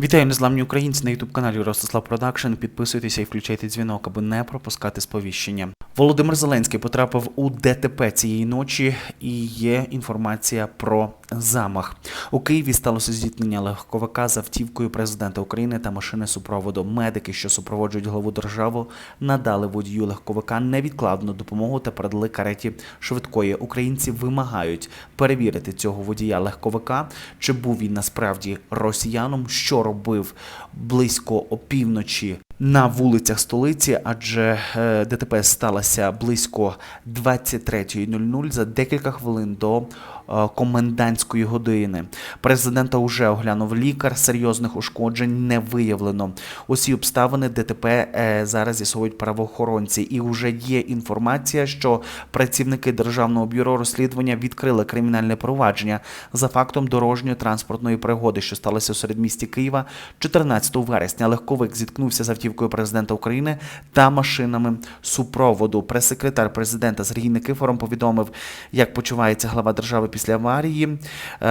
Вітаю незламні українці на ютуб каналі Ростислав Продакшн. Підписуйтеся і включайте дзвінок, аби не пропускати сповіщення. Володимир Зеленський потрапив у ДТП цієї ночі, і є інформація про замах. У Києві сталося зіткнення легковика з автівкою президента України та машини супроводу. Медики, що супроводжують главу держави, надали водію легковика невідкладну допомогу та передали кареті швидкої. Українці вимагають перевірити цього водія легковика, чи був він насправді росіяном, що робив близько опівночі на вулицях столиці, адже е, ДТП сталося близько 23.00 за декілька хвилин до е, комендантської години. Президента вже оглянув лікар, серйозних ушкоджень не виявлено. Усі обставини ДТП е, зараз з'ясовують правоохоронці, і вже є інформація, що працівники державного бюро розслідування відкрили кримінальне провадження за фактом дорожньої транспортної пригоди, що сталося у середмісті Києва 14 вересня. Легковик зіткнувся з автівкою президента України та машинами супроводу. Прес-секретар президента Сергій Никифором повідомив, як почувається глава держави після аварії. Е,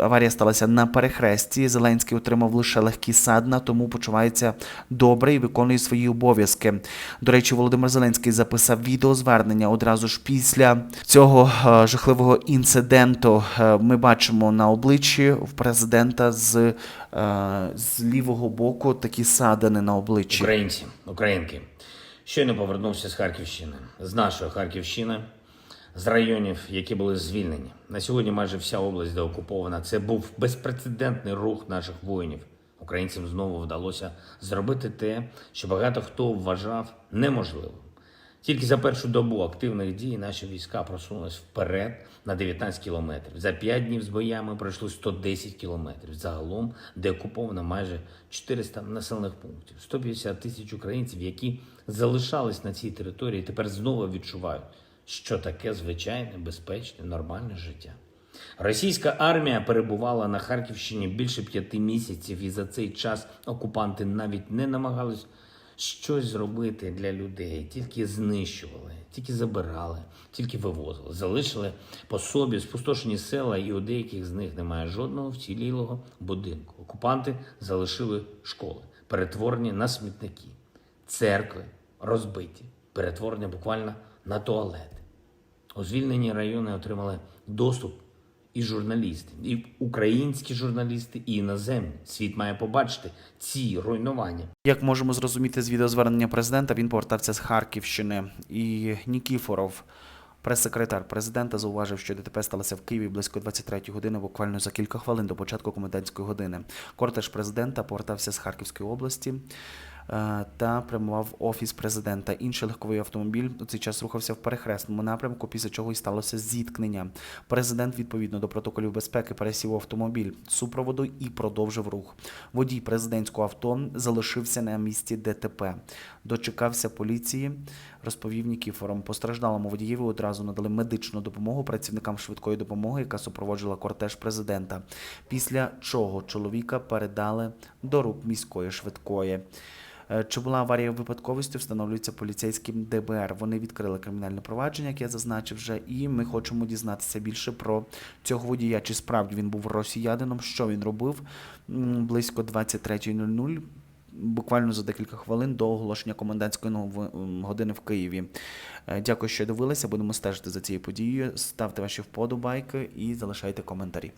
Аварія сталася на перехресті. Зеленський отримав лише легкі садна, тому почувається добре і виконує свої обов'язки. До речі, Володимир Зеленський записав відеозвернення одразу ж після цього е, жахливого інциденту. Е, Ми бачимо на обличчі в президента з, з лівого боку такі садини на обличчі. Українці, українки, щойно повернувся з Харківщини, з нашої Харківщини, з районів, які були звільнені. На сьогодні майже вся область деокупована. Це був безпрецедентний рух наших воїнів. Українцям знову вдалося зробити те, що багато хто вважав неможливим. Тільки за першу добу активних дій наші війська просунулись вперед на 19 кілометрів. За 5 днів з боями пройшли 110 кілометрів. Загалом деокуповано майже 400 населених пунктів. 150 тисяч українців, які залишались на цій території, тепер знову відчувають, що таке звичайне, безпечне, нормальне життя. Російська армія перебувала на Харківщині більше п'яти місяців, і за цей час окупанти навіть не намагались щось зробити для людей, тільки знищували, тільки забирали, тільки вивозили, залишили по собі спустошені села, і у деяких з них немає жодного вцілілого будинку. Окупанти залишили школи, перетворені на смітники, церкви розбиті, перетворені буквально на туалети. У звільнені райони отримали доступ і журналісти, і українські журналісти, і іноземні. Світ має побачити ці руйнування. Як можемо зрозуміти з відеозвернення президента, він повертався з Харківщини. І Нікіфоров, прес-секретар президента, зауважив, що ДТП сталося в Києві близько 23 години, буквально за кілька хвилин до початку комендантської години. Кортеж президента повертався з Харківської області. Е, Та прямував офіс президента. Інший легковий автомобіль у цей час рухався в перехресному напрямку, після чого й сталося зіткнення. Президент відповідно до протоколів безпеки пересів автомобіль супроводу і продовжив рух. Водій президентського авто залишився на місці ДТП. Дочекався поліції, розповів Нікіфором. Постраждалому водієві одразу надали медичну допомогу працівникам швидкої допомоги, яка супроводжувала кортеж президента. Після чого чоловіка передали до рук міської швидкої. Е, Чи була аварія випадковістю, встановлюється поліцейським ДБР. Вони відкрили кримінальне провадження, як я зазначив вже, і ми хочемо дізнатися більше про цього водія. Чи справді він був росіянином, що він робив близько 23.00, буквально за декілька хвилин до оголошення комендантської години в Києві. Е, Дякую, що дивилися. Будемо стежити за цією подією. Ставте ваші вподобайки і залишайте коментарі.